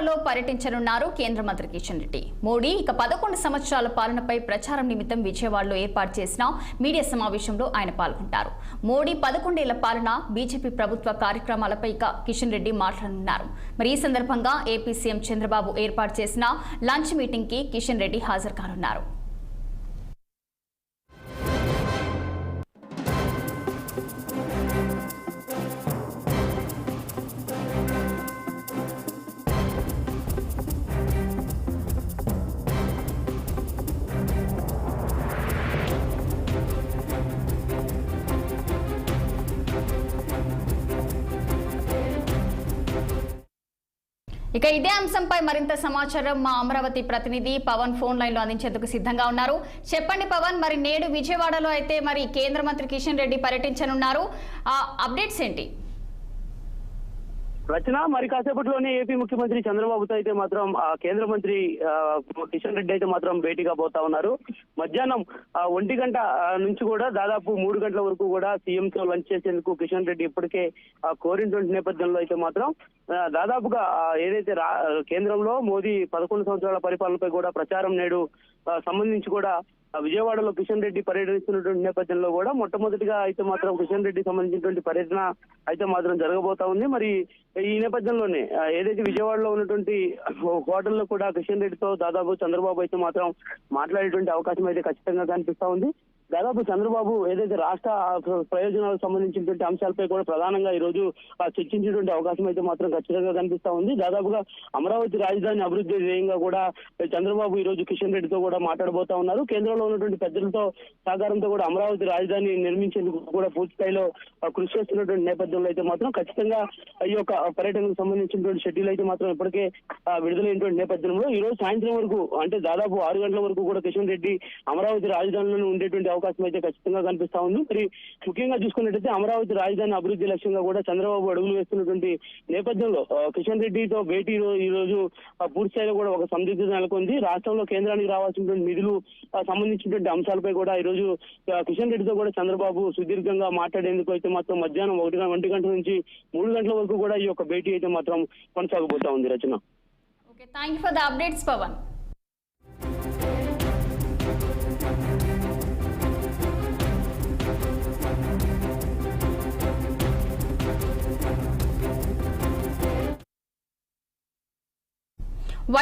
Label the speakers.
Speaker 1: విజయవాడలో పర్యటించనున్నారు కేంద్ర మంత్రి కిషన్ రెడ్డి. మోడీ ఇక పదకొండు సంవత్సరాల పాలనపై ప్రచారం నిమిత్తం విజయవాడలో ఏర్పాటు చేసిన మీడియా సమావేశంలో ఆయన పాల్గొంటారు. మోడీ పదకొండేళ్ళ పాలన బీజేపీ ప్రభుత్వ కార్యక్రమాలపై ఇక కిషన్ రెడ్డి మాట్లాడనున్నారు. మరి ఈ సందర్భంగా ఏపీ సీఎం చంద్రబాబు ఏర్పాటు చేసిన లంచ్ మీటింగ్కి కిషన్ రెడ్డి హాజరు కానున్నారు. ఇక ఇదే అంశంపై మరింత సమాచారం మా అమరావతి ప్రతినిధి పవన్ ఫోన్ లైన్లో అందించేందుకు సిద్ధంగా ఉన్నారు. చెప్పండి పవన్ మరి నేడు విజయవాడలో అయితే మరి కేంద్ర మంత్రి కిషన్ రెడ్డి పర్యటించనున్నారు. ఆ అప్డేట్స్ ఏంటి?
Speaker 2: రచన మరి కాసేపట్లోనే ఏపీ ముఖ్యమంత్రి చంద్రబాబుతో అయితే మాత్రం ఆ కేంద్ర మంత్రి ఆ, కిషన్ రెడ్డి అయితే మాత్రం భేటీగా పోతా ఉన్నారు. మధ్యాహ్నం ఆ, ఒంటి గంట నుంచి కూడా దాదాపు మూడు గంటల వరకు కూడా సీఎం తో లంచ్ చేసేందుకు కిషన్ రెడ్డి ఇప్పటికే కోరినటువంటి నేపథ్యంలో అయితే మాత్రం దాదాపుగా ఏదైతే కేంద్రంలో మోదీ పదకొండు సంవత్సరాల పరిపాలనపై కూడా ప్రచారం నేడు సంబంధించి కూడా విజయవాడలో కిషన్ రెడ్డి పర్యటిస్తున్నటువంటి నేపథ్యంలో కూడా మొట్టమొదటిగా అయితే మాత్రం కిషన్ రెడ్డి సంబంధించినటువంటి పర్యటన అయితే మాత్రం జరగబోతా ఉంది. మరి ఈ నేపథ్యంలోనే ఏదైతే విజయవాడలో ఉన్నటువంటి హోటల్లో కూడా కిషన్ రెడ్డితో దాదాపు చంద్రబాబు అయితే మాత్రం మాట్లాడేటువంటి అవకాశం అయితే ఖచ్చితంగా కనిపిస్తా ఉంది. దాదాపు చంద్రబాబు ఏదైతే రాష్ట్ర ప్రయోజనాలకు సంబంధించినటువంటి అంశాలపై కూడా ప్రధానంగా ఈ రోజు ఆ, చర్చించేటువంటి అవకాశం అయితే మాత్రం ఖచ్చితంగా కనిపిస్తా ఉంది. దాదాపుగా అమరావతి రాజధాని అభివృద్ధి ధ్యేయంగా కూడా చంద్రబాబు ఈ రోజు కిషన్ రెడ్డితో కూడా మాట్లాడబోతా ఉన్నారు. కేంద్రంలో ఉన్నటువంటి పెద్దలతో సహకారంతో కూడా అమరావతి రాజధాని నిర్మించేందుకు కూడా పూర్తి స్థాయిలో కృషి చేస్తున్నటువంటి నేపథ్యంలో అయితే మాత్రం ఖచ్చితంగా ఈ యొక్క పర్యటనకు సంబంధించినటువంటి షెడ్యూల్ అయితే మాత్రం ఇప్పటికే ఆ, విడుదలైనటువంటి నేపథ్యంలో ఈ రోజు సాయంత్రం వరకు అంటే దాదాపు ఆరు గంటల వరకు కూడా కిషన్ రెడ్డి అమరావతి రాజధానిలో ఉండేటువంటి అవకాశం అయితే ఖచ్చితంగా కనిపిస్తా ఉంది. మరి ముఖ్యంగా చూసుకున్నట్టయితే అమరావతి రాజధాని అభివృద్ధి లక్ష్యంగా కూడా చంద్రబాబు అడుగులు వేస్తున్నటువంటి నేపథ్యంలో కిషన్ రెడ్డితో భేటీ ఈ రోజు ఆ, పూర్తి స్థాయిలో కూడా ఒక సందిగ్ధత నెలకొంది. రాష్ట్రంలో కేంద్రానికి రావాల్సినటువంటి నిధులు సంబంధించినటువంటి అంశాలపై కూడా ఈ రోజు కిషన్ రెడ్డితో కూడా చంద్రబాబు సుదీర్ఘంగా మాట్లాడేందుకు అయితే మాత్రం మధ్యాహ్నం ఒకటి ఒంటి గంటల నుంచి మూడు గంటల వరకు కూడా ఈ యొక్క భేటీ అయితే మాత్రం కొనసాగబోతా ఉంది Rachana.
Speaker 1: Okay thank you for the updates Pavan